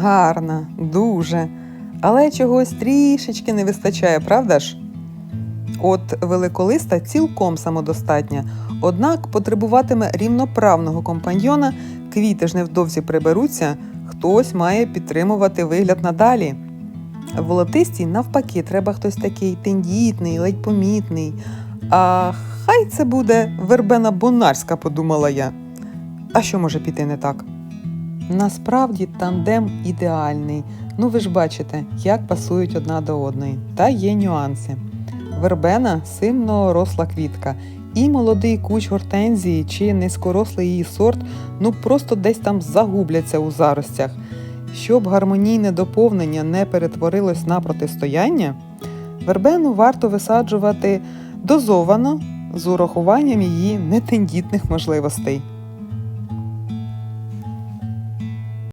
Гарна, дуже. Але чогось трішечки не вистачає, правда ж? От великолиста цілком самодостатня, однак потребуватиме рівноправного компаньйона, квіти ж невдовзі приберуться, хтось має підтримувати вигляд надалі. Волотистій, навпаки, треба хтось такий тендітний, ледь помітний. А хай це буде вербена бонарська, подумала я. А що може піти не так? Насправді тандем ідеальний. Ну ви ж бачите, як пасують одна до одної. Та є нюанси. Вербена сильно росла квітка, і молодий куч гортензії чи низькорослий її сорт ну просто десь там загубляться у заростях. Щоб гармонійне доповнення не перетворилось на протистояння, вербену варто висаджувати дозовано з урахуванням її нетендітних можливостей.